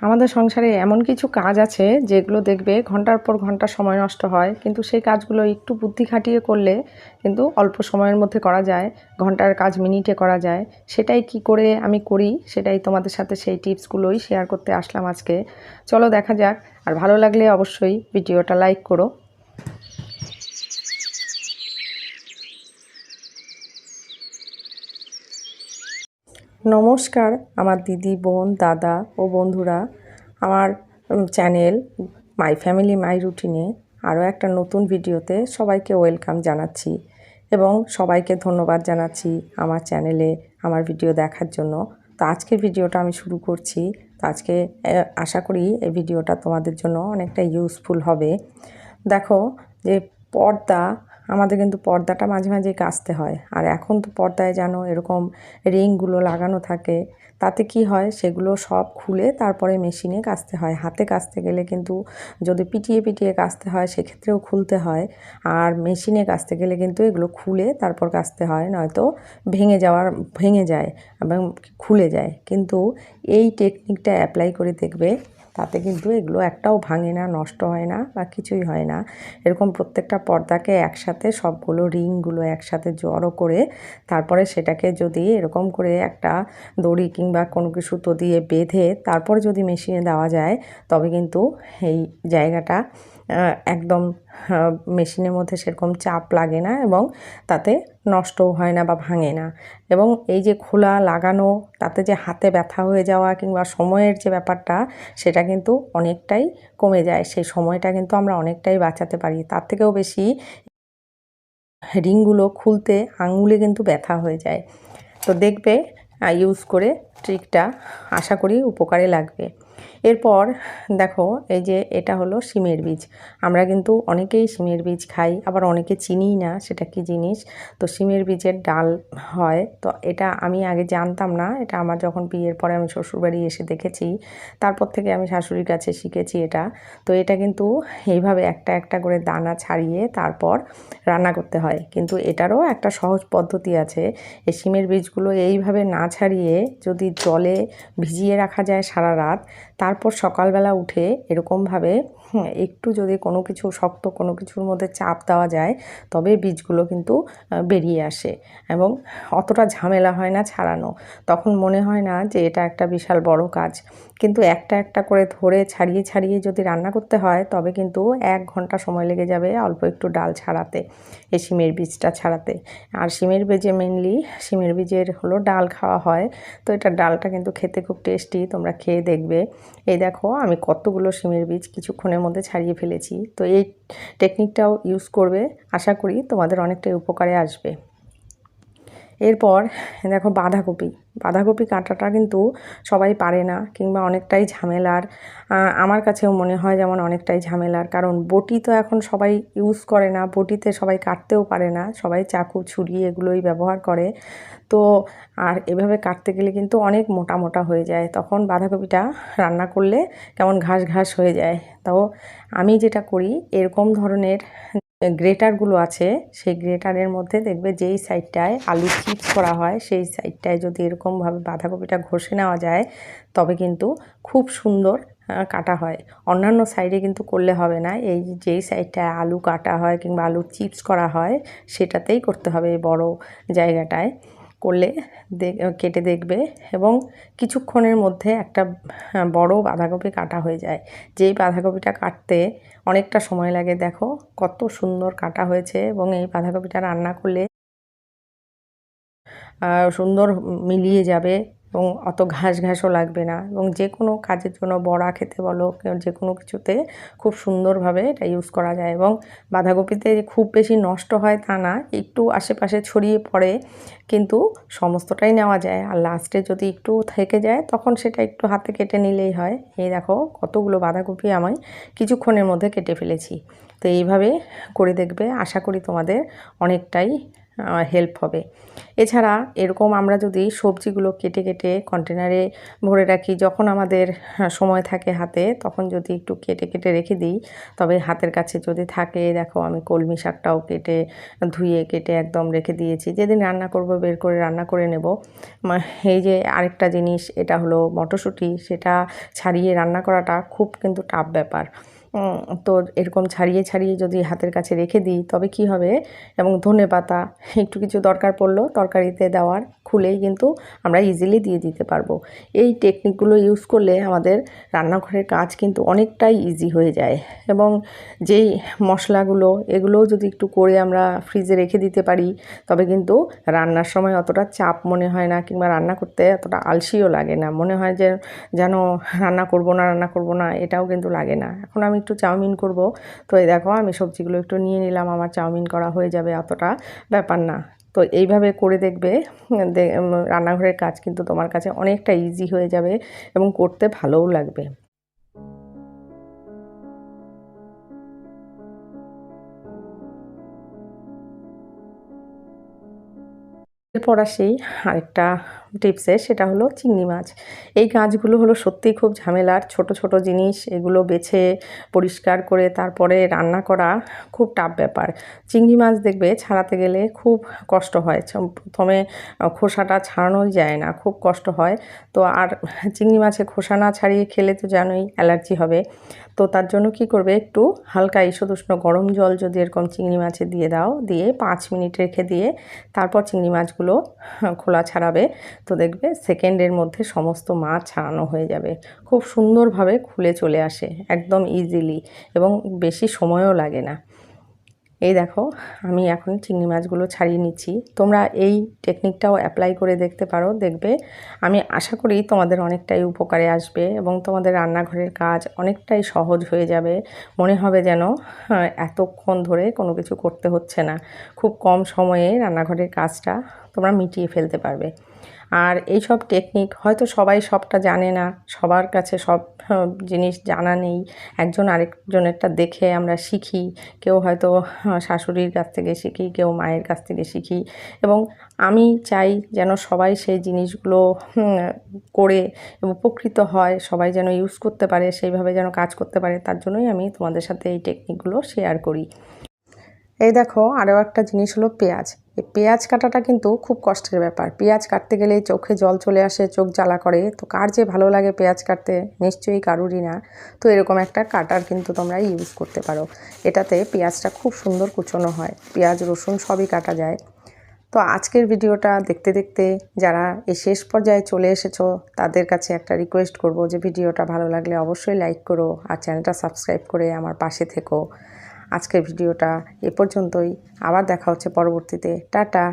আমাদের সংসারে এমন কিছু কাজ আছে যেগুলো দেখবে ঘণ্টার পর ঘণ্টা সময় নষ্ট হয়, কিন্তু সেই কাজগুলো একটু বুদ্ধি খাটিয়ে করলে কিন্তু অল্প সময়ের মধ্যে করা যায়, ঘণ্টার কাজ মিনিটে করা যায়। সেটাই কি করে আমি করি, সেটাই তোমাদের সাথে সেই টিপসগুলোই শেয়ার করতে আসলাম আজকে। চলো দেখা যাক, আর ভালো লাগলে অবশ্যই ভিডিওটা লাইক করো। নমস্কার, আমার দিদি, বোন, দাদা ও বন্ধুরা। আমার চ্যানেল মাই ফ্যামিলি, মাই রুটিনে আরও একটা নতুন ভিডিওতে সবাইকে ওয়েলকাম জানাচ্ছি এবং সবাইকে ধন্যবাদ জানাচ্ছি আমার চ্যানেলে আমার ভিডিও দেখার জন্য। তো আজকের ভিডিওটা আমি শুরু করছি। তো আজকে আশা করি এই ভিডিওটা তোমাদের জন্য অনেকটা ইউজফুল হবে। দেখো যে পর্দা আমাদের কিন্তু পর্দাটা মাঝে মাঝে কাচতে হয়। আর এখন তো পর্দায় যেন এরকম রিংগুলো লাগানো থাকে, তাতে কি হয় সেগুলো সব খুলে তারপরে মেশিনে কাচতে হয়। হাতে কাচতে গেলে কিন্তু যদি পিটিয়ে পিটিয়ে কাচতে হয় সেক্ষেত্রেও খুলতে হয়। আর মেশিনে কাচতে গেলে কিন্তু এগুলো খুলে তারপর কাচতে হয়, নয়তো ভেঙে যাওয়ার, ভেঙে যায় এবং খুলে যায়। কিন্তু এই টেকনিকটা অ্যাপ্লাই করে দেখবে তাতে কিন্তু এগুলো একটাও ভাঙে না, নষ্ট হয় না বা কিছুই হয় না। এরকম প্রত্যেকটা পর্দাকে একসাথে সবগুলো রিংগুলো একসাথে জড়ো করে তারপরে সেটাকে যদি এরকম করে একটা দড়ি কিংবা কোনো কিছু সুতো দিয়ে বেঁধে তারপর যদি মেশিনে দেওয়া যায়, তবে কিন্তু এই জায়গাটা একদম মেশিনের মধ্যে সেরকম চাপ লাগে না এবং তাতে নষ্টও হয় না বা ভাঙে না। এবং এই যে খোলা লাগানো, তাতে যে হাতে ব্যথা হয়ে যাওয়া কিংবা সময়ের যে ব্যাপারটা, সেটা কিন্তু অনেকটাই কমে যায়। সেই সময়টা কিন্তু আমরা অনেকটাই বাঁচাতে পারি। তার থেকেও বেশি রিংগুলো খুলতে আঙুলে কিন্তু ব্যথা হয়ে যায়। তো দেখবে ইউজ করে ট্রিকটা আশা করি উপকারে লাগবে। এরপর দেখো, এই যে এটা হলো সিমের বীজ। আমরা কিন্তু অনেকেই সিমের বীজ খাই, আবার অনেকে চিনিই না সেটা কি জিনিস। তো সিমের বীজের ডাল হয়, তো এটা আমি আগে জানতাম না। এটা আমার যখন বিয়ের পরে আমি শ্বশুরবাড়ি এসে দেখেছি, তারপর থেকে আমি শাশুড়ির কাছে শিখেছি এটা। তো এটা কিন্তু এইভাবে একটা একটা করে দানা ছাড়িয়ে তারপর রান্না করতে হয়। কিন্তু এটারও একটা সহজ পদ্ধতি আছে। এই সিমের বীজগুলো এইভাবে না ছাড়িয়ে যদি জলে ভিজিয়ে রাখা যায় সারা রাত তারপর সকালবেলা উঠে এরকমভাবে একটু যদি কোনো কিছু শক্ত কোনো কিছুর মধ্যে চাপ দেওয়া যায়, তবে বীজগুলো কিন্তু বেরিয়ে আসে এবং অতটা ঝামেলা হয় না ছাড়ানো। তখন মনে হয় না যে এটা একটা বিশাল বড় কাজ। কিন্তু একটা একটা করে ধরে ছাড়িয়ে ছাড়িয়ে যদি রান্না করতে হয়, তবে কিন্তু এক ঘণ্টা সময় লেগে যাবে অল্প একটু ডাল ছাড়াতে, এই সিমের বীজটা ছাড়াতে। আর সিমের বীজে মেনলি সিমের বীজের হলো ডাল খাওয়া হয়। তো এটা ডালটা কিন্তু খেতে খুব টেস্টি তোমরা খেয়ে দেখবে। এই দেখো, আমি কতগুলো সিমের বীজ কিছুক্ষণের মধ্যে ছাড়িয়ে ফেলেছি। তো এই টেকনিকটাও ইউজ করবে। আশা করি তোমাদের অনেকটাই উপকারে আসবে। এরপর, দেখো বাঁধাকপি। বাঁধাকপি কাটাটা কিন্তু সবাই পারে না কিংবা অনেকটাই ঝামেলার। আমার কাছেও মনে হয় যেমন অনেকটাই ঝামেলার। কারণ বটি তো এখন সবাই ইউজ করে না, বটিতে সবাই কাটতেও পারে না, সবাই চাকু, ছুরি এগুলোই ব্যবহার করে। তো, আর এভাবে কাটতে গেলে কিন্তু অনেক মোটা মোটা হয়ে যায়। তখন বাঁধাকপিটা রান্না করলে কেমন ঘাস ঘাস হয়ে যায়। তাও আমি যেটা করি, এরকম ধরনের গ্রেটারগুলো আছে, সেই গ্রেটারের মধ্যে দেখবে যেই সাইডটায় আলু চিপস করা হয়, সেই সাইডটায় যদি এরকমভাবে বাঁধাকপিটা ঘষে নেওয়া যায়, তবে কিন্তু খুব সুন্দর কাটা হয়। অন্যান্য সাইডে কিন্তু করলে হবে না, এই যেই সাইডটায় আলু কাটা হয় কিংবা আলু চিপস করা হয়, সেটাতেই করতে হবে এই বড় জায়গাটায়। করলে কেটে দেখবে এবং কিছুক্ষণের মধ্যে একটা বড় বাঁধাকপি কাটা হয়ে যায়। যেই বাঁধাকপিটা কাটতে অনেকটা সময় লাগে, দেখো কত সুন্দর কাটা হয়েছে এবং এই বাঁধাকপিটা রান্না করলে সুন্দর মিলিয়ে যাবে। এবং অত ঘাস ঘাসও লাগবে না এবং যে কোনো কাজের জন্য বড়া খেতে বলো যে কোনো কিছুতে খুব সুন্দরভাবে এটা ইউজ করা যায় এবং বাঁধাকপিতে খুব বেশি নষ্ট হয় তা না, একটু আশেপাশে ছড়িয়ে পড়ে কিন্তু সমস্তটাই নেওয়া যায়। আর লাস্টে যদি একটু থেকে যায় তখন সেটা একটু হাতে কেটে নিলেই হয়। এই দেখো কতগুলো বাঁধাকপি আমি কিছুক্ষণের মধ্যে কেটে ফেলেছি। তো এইভাবে করে দেখবে, আশা করি তোমাদের অনেকটাই হেল্প হবে। এছাড়া এরকম আমরা যদি সবজিগুলো কেটে কেটে কন্টেনারে ভরে রাখি যখন আমাদের হ্যাঁ, সময় থাকে হাতে তখন যদি একটু কেটে কেটে রেখে দিই তবে হাতের কাছে যদি থাকে দেখো আমি কলমি শাকটাও কেটে ধুয়ে কেটে একদম রেখে দিয়েছি। যেদিন রান্না করব বের করে রান্না করে নেব। এই যে আরেকটা জিনিস এটা হলো মটরশুঁটি সেটা ছাড়িয়ে রান্না করাটা খুব কিন্তু টাফ ব্যাপার। তো এরকম ছাড়িয়ে ছাড়িয়ে যদি হাতের কাছে রেখে দিই, তবে কি হবে? এবং ধনে পাতা, একটু কিছু দরকার পড়ল তরকারিতে দেওয়ার, খুলেই কিন্তু আমরা ইজিলি দিয়ে দিতে পারব। এই টেকনিকগুলো ইউজ করলে আমাদের রান্নাঘরের কাজ কিন্তু অনেকটাই ইজি হয়ে যায়। এবং যেই মশলাগুলো, এগুলোও যদি একটু করে আমরা ফ্রিজে রেখে দিতে পারি, তবে কিন্তু রান্নার সময় অতটা চাপ মনে হয় না, কিংবা রান্না করতে অতটা আলসিও লাগে না। মনে হয় যে, যেন রান্না করব না, রান্না করব না, এটাও কিন্তু লাগে না। এখন আমি একটু চাউমিন করব। তো এই দেখো, আমি সবজিগুলো একটু নিয়ে নিলাম, আমার চাউমিন করা হয়ে যাবে অতটা ব্যাপার না। তো এইভাবে করে দেখবে রান্নাঘরের কাজ কিন্তু তোমার কাছে অনেকটা ইজি হয়ে যাবে এবং করতে ভালোও লাগবে। এরপর আসি আরেকটা টিপসে সেটা হলো চিংড়ি মাছ। এই গাছগুলো হলো সত্যিই খুব ঝামেলার। ছোট ছোট জিনিস এগুলো বেছে, পরিষ্কার করে তারপরে রান্না করা খুব টাফ ব্যাপার। চিংড়ি মাছ দেখবে ছাড়াতে গেলে খুব কষ্ট হয়। প্রথমে খোসাটা ছাড়ানোই যায় না, খুব কষ্ট হয়। তো আর চিংড়ি মাছে খোসা না ছাড়িয়ে খেলে তো জানোই অ্যালার্জি হবে। তো তার জন্য কি করবে একটু হালকা ঈষদুষ্ণ গরম জল যদি এরকম চিংড়ি মাছে দিয়ে দাও, দিয়ে পাঁচ মিনিট রেখে দিয়ে তারপর চিংড়ি মাছগুলো খোলা ছাড়াবে। তো দেখবে সেকেন্ডের মধ্যে সমস্ত মাছ ছাড়ানো হয়ে যাবে। খুব সুন্দরভাবে খুলে চলে আসে একদম ইজিলি এবং বেশি সময়ও লাগে না। এই দেখো আমি এখন চিংড়ি মাছগুলো ছাড়িয়ে নিচ্ছি। তোমরা এই টেকনিকটাও অ্যাপ্লাই করে দেখতে পারো দেখবে আমি আশা করি তোমাদের অনেকটাই উপকারে আসবে এবং তোমাদের রান্নাঘরের কাজ অনেকটাই সহজ হয়ে যাবে। মনে হবে যেন হ্যাঁ, এতক্ষণ ধরে কোনো কিছু করতে হচ্ছে না। খুব কম সময়ে রান্নাঘরের কাজটা তোমরা মিটিয়ে ফেলতে পারবে। আর এই সব টেকনিক হয়তো সবাই সবটা জানে না সবার কাছে সব হ্যাঁ, জিনিস জানা নেই। একজন আরেকজনেরটা দেখে আমরা শিখি কেউ হয়তো হ্যাঁ, শাশুড়ির কাছ থেকে শিখি কেউ মায়ের কাছ থেকে শিখি। এবং আমি চাই যেন সবাই সেই জিনিসগুলো করে উপকৃত হয় সবাই যেন ইউজ করতে পারে সেইভাবে যেন কাজ করতে পারে তার জন্যই আমি তোমাদের সাথে এই টেকনিকগুলো শেয়ার করি। এই দেখো আরও একটা জিনিস হলো পেঁয়াজ। পেঁয়াজ কাটাটা কিন্তু খুব কষ্টের ব্যাপার। পেঁয়াজ কাটতে গেলে চোখে জল চলে আসে, চোখ জ্বালা করে। তো কার যে ভালো লাগে পেঁয়াজ কাটতে, নিশ্চয়ই কারুরই না। তো এরকম একটা কাটার কিন্তু তোমরা ইউজ করতে পারো। এটাতে পেঁয়াজটা খুব সুন্দর কুচোনো হয়। পেঁয়াজ, রসুন সবই কাটা যায়। তো আজকের ভিডিওটা দেখতে দেখতে যারা এই শেষ পর্যায়ে চলে এসেছ, তাদের কাছে একটা রিকোয়েস্ট করব যে ভিডিওটা ভালো লাগলে অবশ্যই লাইক করো আর চ্যানেলটা সাবস্ক্রাইব করে আমার পাশে থেকো। আজকের ভিডিওটা এ পর্যন্তই। আবার দেখা হচ্ছে পরবর্তীতে। টাটা।